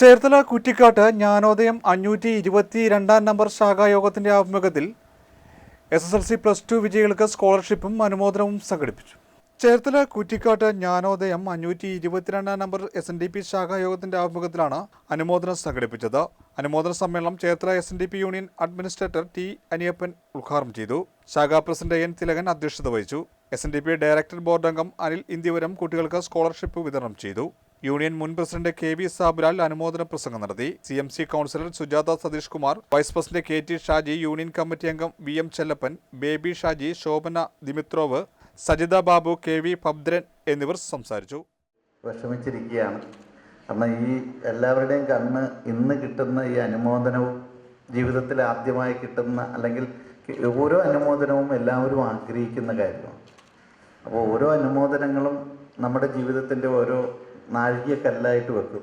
ചേർത്തല കുറ്റിക്കാട്ട് ജ്ഞാനോദയം അഞ്ഞൂറ്റി ഇരുപത്തി രണ്ടാം നമ്പർ ശാഖായോഗത്തിന്റെ ആഭിമുഖ്യത്തിൽ S S L C plus two വിജയികൾക്ക് സ്കോളർഷിപ്പും അനുമോദനവും സംഘടിപ്പിച്ചു. ചേർത്തല കുറ്റിക്കാട്ട് ജ്ഞാനോദയം അഞ്ഞൂറ്റി ഇരുപത്തിരണ്ടാം number S N D P ശാഖായോഗത്തിന്റെ ആഭിമുഖ്യത്തിലാണ് അനുമോദനം സംഘടിപ്പിച്ചത്. അനുമോദന സമ്മേളനം Cherthala S N D P union administrator T Aniyappan ഉദ്ഘാടനം ചെയ്തു. ശാഖാ പ്രസിഡന്റ് എൻ തിലകൻ അധ്യക്ഷത വഹിച്ചു. S N D P director board അംഗം അനിൽ ഇന്ത്യവരം കുട്ടികൾക്ക് സ്കോളർഷിപ്പ് വിതരണം ചെയ്തു. യൂണിയൻ മുൻ പ്രസിഡന്റ് കെ വി സാബുലാൽ അനുമോദന പ്രസംഗം നടത്തി. C M C councillor Sujatha Satheesh Kumar vice president K T Shaji union committee അംഗം V M Chellappan Baby Shaji Shobhana Dimitrov Sajitha Babu K V Bhadran എന്നിവർ സംസാരിച്ചു. വിഷമിച്ചിരിക്കുകയാണ്. കാരണം ഈ എല്ലാവരുടെയും കണ്ണ് ഇന്ന് കിട്ടുന്ന ഈ അനുമോദനവും ജീവിതത്തിൽ ആദ്യമായി കിട്ടുന്ന അല്ലെങ്കിൽ ഓരോ അനുമോദനവും എല്ലാവരും ആഗ്രഹിക്കുന്ന കാര്യമാണ്. അപ്പോൾ ഓരോ അനുമോദനങ്ങളും നമ്മുടെ ജീവിതത്തിന്റെ ഓരോ നാഴികക്കല്ലായിട്ട് വെക്കും.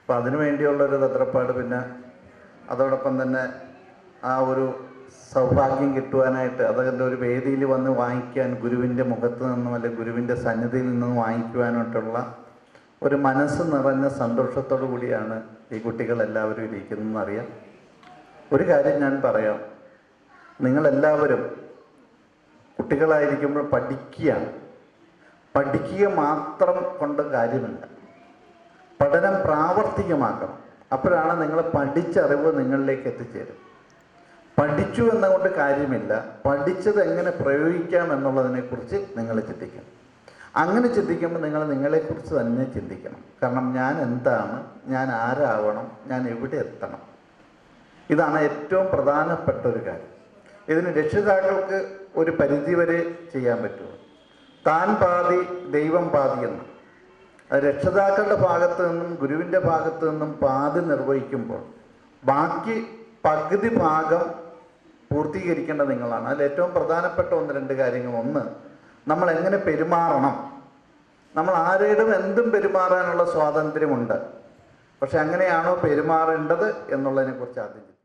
അപ്പോൾ അതിനു വേണ്ടിയുള്ള ഒരു തത്രപ്പാട് പിന്നെ അതോടൊപ്പം തന്നെ ആ ഒരു സൗഭാഗ്യം കിട്ടുവാനായിട്ട് അതിന്റെ ഒരു വേദിയിൽ വന്ന് വാങ്ങിക്കാൻ ഗുരുവിന്റെ മുഖത്ത് നിന്നും അല്ലെങ്കിൽ ഗുരുവിന്റെ സന്നിധിയിൽ നിന്നും വാങ്ങിക്കുവാനായിട്ടുള്ള ഒരു മനസ്സ് നിറഞ്ഞ സന്തോഷത്തോടു കൂടിയാണ് ഈ കുട്ടികളെല്ലാവരും ഇരിക്കുന്നതെന്ന് അറിയാം ഒരു കാര്യം ഞാൻ പറയാം. നിങ്ങളെല്ലാവരും കുട്ടികളായിരിക്കുമ്പോൾ പഠിക്കുകയാണ് പഠിക്കുക മാത്രം കൊണ്ട് കാര്യമില്ല. പഠനം പ്രാവർത്തികമാക്കണം. അപ്പോഴാണ് നിങ്ങൾ പഠിച്ച അറിവ് നിങ്ങളിലേക്ക് എത്തിച്ചേരും. പഠിച്ചു എന്നുകൊണ്ട് കാര്യമില്ല. പഠിച്ചത് എങ്ങനെ പ്രയോഗിക്കാം എന്നുള്ളതിനെക്കുറിച്ച് നിങ്ങൾ ചിന്തിക്കണം. അങ്ങനെ ചിന്തിക്കുമ്പോൾ നിങ്ങൾ നിങ്ങളെക്കുറിച്ച് തന്നെ ചിന്തിക്കണം. കാരണം ഞാൻ എന്താണ്? ഞാൻ ആരാവണം? ഞാൻ എവിടെ എത്തണം? ഇതാണ് ഏറ്റവും പ്രധാനപ്പെട്ട ഒരു കാര്യം. ഇതിന് രക്ഷിതാക്കൾക്ക് ഒരു പരിധിവരെ ചെയ്യാൻ പറ്റുമോ താൻ പാതി ദൈവം പാതി എന്ന്. രക്ഷിതാക്കളുടെ ഭാഗത്ത് നിന്നും ഗുരുവിന്റെ ഭാഗത്ത് നിന്നും പാതി നിർവഹിക്കുമ്പോൾ ബാക്കി പകുതി ഭാഗം പൂർത്തീകരിക്കേണ്ട നിങ്ങളാണ്. അതിൽ ഏറ്റവും പ്രധാനപ്പെട്ട ഒന്ന് രണ്ട് കാര്യങ്ങൾ. ഒന്ന് നമ്മൾ എങ്ങനെ പെരുമാറണം? നമ്മൾ ആരോടും എന്തും പെരുമാറാനുള്ള സ്വാതന്ത്ര്യമുണ്ട്. പക്ഷെ അങ്ങനെയാണോ പെരുമാറേണ്ടത് എന്നുള്ളതിനെ കുറിച്ച് ആദ്യം.